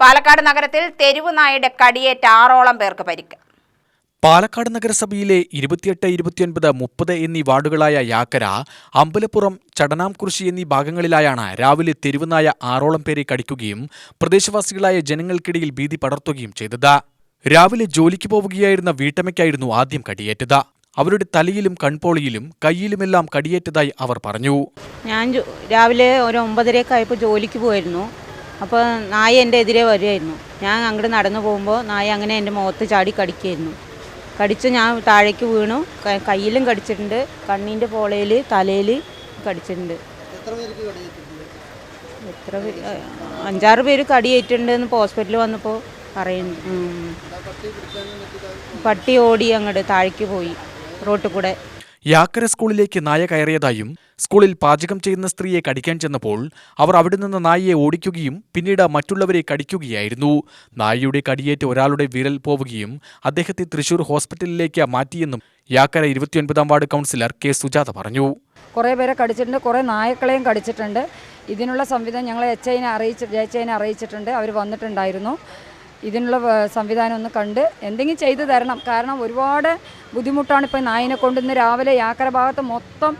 പാലക്കാട് നഗരത്തിൽ തെരുവ് നായയുടെ കടിയേറ്റ് ആറോളം പേർക്ക് പരിക്ക്. പാലക്കാട് നഗരസഭയിലെ ഇരുപത്തിയെട്ട് ഇരുപത്തിയൊൻപത് മുപ്പത് എന്നീ വാർഡുകളായ യാക്കര അമ്പലപ്പുറം ചടനാംകുറിശി എന്നീ ഭാഗങ്ങളിലായാണ് രാവിലെ തെരുവുനായ ആറോളം പേരെ കടിക്കുകയും പ്രദേശവാസികളായ ജനങ്ങൾക്കിടയിൽ ഭീതി പടർത്തുകയും ചെയ്തത്. രാവിലെ ജോലിക്ക് പോവുകയായിരുന്ന വീട്ടമ്മയ്ക്കായിരുന്നു ആദ്യം കടിയേറ്റത്. അവരുടെ തലയിലും കൺപോളിയിലും കയ്യിലുമെല്ലാം കടിയേറ്റതായി അവർ പറഞ്ഞു. ഞാൻ രാവിലെ ഒരു ഒമ്പതരയൊക്കെ ആയപ്പോൾ ജോലിക്ക് പോയിരുന്നു. അപ്പോൾ നായ എന്റെ എതിരെ വരുമായിരുന്നു ഞാൻ അങ്ങോട്ട് നടന്നു പോകുമ്പോൾ നായ അങ്ങനെ എന്റെ മുഖത്ത് ചാടി കടിക്കുമായിരുന്നു കടിച്ച് ഞാൻ താഴേക്ക് വീണു. കയ്യിലും കടിച്ചിട്ടുണ്ട്. കണ്ണിന്റെ പോളയിൽ തലയിൽ കടിച്ചിട്ടുണ്ട്. എത്ര അഞ്ചാറ് പേര് കടിയേറ്റിട്ടുണ്ട് എന്ന് ഹോസ്പിറ്റലിൽ വന്നപ്പോൾ പറയുന്നു. പട്ടി ഓടി അങ്ങോട്ട് താഴേക്ക് പോയി. റോട്ടിൽ കൂടെ യാക്കര സ്കൂളിലേക്ക് നായ കയറിയതായും സ്കൂളിൽ പാചകം ചെയ്യുന്ന സ്ത്രീയെ കടിക്കാൻ ചെന്നപ്പോൾ അവർ അവിടെ നിന്ന് നായയെ ഓടിക്കുകയും പിന്നീട് മറ്റുള്ളവരെ കടിക്കുകയായിരുന്നു. നായയുടെ കടിയേറ്റ് ഒരാളുടെ വിരൽ പോവുകയും അദ്ദേഹത്തെ തൃശൂർ ഹോസ്പിറ്റലിലേക്ക് മാറ്റിയെന്നും യാക്കര ഇരുപത്തിയൊൻപതാം വാർഡ് കൗൺസിലർ കെ. സുജാത പറഞ്ഞു. കുറേ പേരെ കടിച്ചിട്ടുണ്ട് കുറേ നായക്കളെയും കടിച്ചിട്ടുണ്ട്. ഇതിനുള്ള സംവിധാനം ഞങ്ങൾ എച്ച് ഐനെ അറിയിച്ച് എച്ച് ഐനെ അറിയിച്ചിട്ടുണ്ട്. അവർ വന്നിട്ടുണ്ടായിരുന്നു. ഇതിനുള്ള സംവിധാനം ഒന്ന് കണ്ട് എന്തെങ്കിലും ചെയ്തു തരണം. കാരണം ഒരുപാട് ബുദ്ധിമുട്ടാണ് ഇപ്പോൾ നായിനെ കൊണ്ട് ഇന്ന് രാവിലെ യാക്കര ഭാഗത്ത് മൊത്തം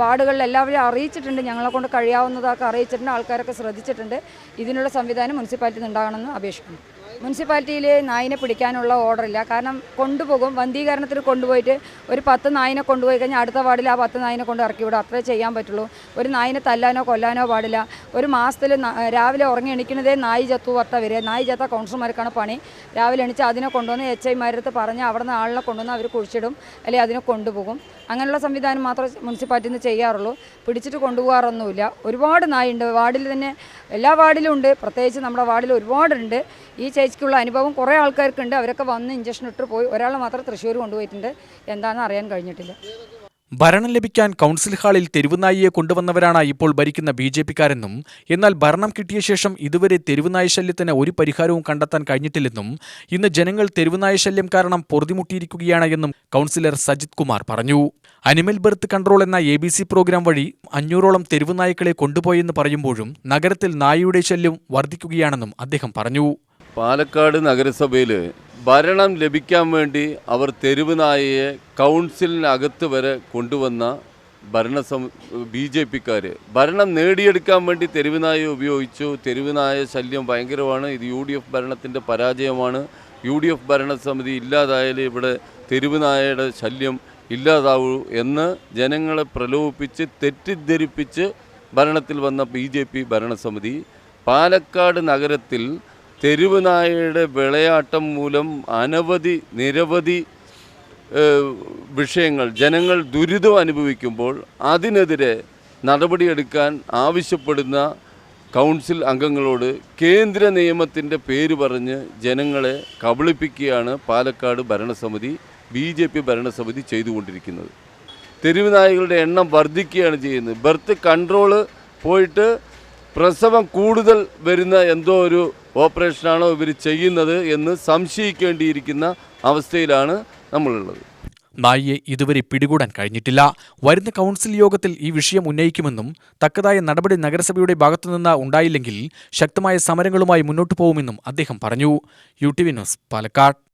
വാർഡുകളിൽ എല്ലാവരെയും അറിയിച്ചിട്ടുണ്ട്. ഞങ്ങളെ കൊണ്ട് കഴിയാവുന്നതൊക്കെ അറിയിച്ചിട്ടുണ്ട്. ആൾക്കാരൊക്കെ ശ്രദ്ധിച്ചിട്ടുണ്ട്. ഇതിനുള്ള സംവിധാനം മുനിസിപ്പാലിറ്റി ഉണ്ടാകണമെന്ന് അപേക്ഷിക്കുന്നു. മുനിസിപ്പാലിറ്റിയിൽ നായിനെ പിടിക്കാനുള്ള ഓർഡറില്ല. കാരണം കൊണ്ടുപോകും. വന്ധീകരണത്തിൽ കൊണ്ടുപോയിട്ട് ഒരു പത്ത് നായിനെ കൊണ്ടുപോയി കഴിഞ്ഞാൽ അടുത്ത വാർഡിൽ ആ പത്ത് നായിനെ കൊണ്ട് ഇറക്കി വിടും. അത്രേ ചെയ്യാൻ പറ്റുള്ളൂ. ഒരു നായിനെ തല്ലാനോ കൊല്ലാനോ പാടില്ല. ഒരു മാസത്തിൽ രാവിലെ ഉറങ്ങി എണീക്കുന്നതേ നായി ചത്തു വർത്ത വരിക നായി ചത്ത കൗൺസിലർമാർക്കാണ് പണി. രാവിലെ എണീച്ച് അതിനെ കൊണ്ടുവന്ന് എച്ച് ഐമാരടുത്ത് പറഞ്ഞ് അവിടെ നിന്ന് ആളിനെ കൊണ്ടുവന്ന് അവർ കുഴിച്ചിടും. അല്ലെങ്കിൽ അതിനെ കൊണ്ടുപോകും. അങ്ങനെയുള്ള സംവിധാനം മാത്രമേ മുനിസിപ്പാലിറ്റിയിൽ നിന്ന് ചെയ്യാറുള്ളൂ. പിടിച്ചിട്ട് കൊണ്ടുപോകാറൊന്നുമില്ല. ഒരുപാട് നായുണ്ട്. വാർഡിൽ തന്നെ എല്ലാ വാർഡിലും ഉണ്ട്. പ്രത്യേകിച്ച് നമ്മുടെ വാർഡിൽ ഒരുപാടുണ്ട്. ഈ ചേച്ചിക്കുള്ള അനുഭവം കുറേ ആൾക്കാർക്കുണ്ട്. അവരൊക്കെ വന്ന് ഇഞ്ചക്ഷൻ ഇട്ട് പോയി. ഒരാൾ മാത്രം തൃശ്ശൂർ കൊണ്ടുപോയിട്ടുണ്ട്. എന്താണെന്ന് അറിയാൻ കഴിഞ്ഞിട്ടില്ല. ഭരണം ലഭിക്കാൻ കൗൺസിൽ ഹാളിൽ തെരുവുനായിയെ കൊണ്ടുവന്നവരാണ് ഇപ്പോൾ ഭരിക്കുന്ന ബി ജെ പിക്കാരെന്നും എന്നാൽ ഭരണം കിട്ടിയ ശേഷം ഇതുവരെ തെരുവുനായ ശല്യത്തിന് ഒരു പരിഹാരവും കണ്ടെത്താൻ കഴിഞ്ഞിട്ടില്ലെന്നും ഇന്ന് ജനങ്ങൾ തെരുവുനായ ശല്യം കാരണം പൊറുതിമുട്ടിയിരിക്കുകയാണ് എന്നും കൗൺസിലർ സജിത് കുമാർ പറഞ്ഞു. അനിമൽ ബർത്ത് കൺട്രോൾ എന്ന എ ബി സി പ്രോഗ്രാം വഴി അഞ്ഞൂറോളം തെരുവുനായ്ക്കളെ കൊണ്ടുപോയെന്ന് പറയുമ്പോഴും നഗരത്തിൽ നായയുടെ ശല്യം വർദ്ധിക്കുകയാണെന്നും അദ്ദേഹം പറഞ്ഞു. പാലക്കാട് നഗരസഭയിൽ ഭരണം ലഭിക്കാൻ വേണ്ടി അവർ തെരുവ് നായയെ കൗൺസിലിനകത്ത് വരെ കൊണ്ടുവന്ന ഭരണസം ബി ജെ പിക്കാർ ഭരണം നേടിയെടുക്കാൻ വേണ്ടി തെരുവ് നായ ഉപയോഗിച്ചു. തെരുവ് നായ ശല്യം ഭയങ്കരമാണ്. ഇത് യു ഡി എഫ് ഭരണത്തിന്റെ പരാജയമാണ്. യു ഡി എഫ് ഭരണസമിതി ഇല്ലാതായാൽ ഇവിടെ തെരുവ് നായയുടെ ശല്യം ഇല്ലാതാവൂ എന്ന് ജനങ്ങളെ പ്രലോഭിപ്പിച്ച് തെറ്റിദ്ധരിപ്പിച്ച് ഭരണത്തിൽ വന്ന ബി ജെ പി ഭരണസമിതി പാലക്കാട് നഗരത്തിൽ തെരുവ് നായയുടെ വിളയാട്ടം മൂലം അനവധി നിരവധി വിഷയങ്ങൾ ജനങ്ങൾ ദുരിതം അനുഭവിക്കുമ്പോൾ അതിനെതിരെ നടപടിയെടുക്കാൻ ആവശ്യപ്പെടുന്ന കൗൺസിൽ അംഗങ്ങളോട് കേന്ദ്ര നിയമത്തിന്റെ പേര് പറഞ്ഞ് ജനങ്ങളെ കബളിപ്പിക്കുകയാണ് പാലക്കാട് ഭരണസമിതി ബി ജെ പി ഭരണസമിതി ചെയ്തുകൊണ്ടിരിക്കുന്നത്. തെരുവ് നായകളുടെ എണ്ണം വർദ്ധിക്കുകയാണ് ചെയ്യുന്നത്. ബർത്ത് കൺട്രോൾ പോയിട്ട് പ്രസവം കൂടുതൽ വരുന്ന എന്തോ ഒരു ഓപ്പറേഷനാണോ ഇവർ ചെയ്യുന്നത് എന്ന് സംശയിക്കേണ്ടിയിരിക്കുന്ന അവസ്ഥയിലാണ് നമ്മളുള്ളത്. നായിയെ ഇതുവരെ പിടികൂടാൻ കഴിഞ്ഞിട്ടില്ല. വരുന്ന കൗൺസിൽ യോഗത്തിൽ ഈ വിഷയം ഉന്നയിക്കുമെന്നും തക്കതായ നടപടി നഗരസഭയുടെ ഭാഗത്തുനിന്ന് ഉണ്ടായില്ലെങ്കിൽ ശക്തമായ സമരങ്ങളുമായി മുന്നോട്ടു പോകുമെന്നും അദ്ദേഹം പറഞ്ഞു. U T V news Palakkad.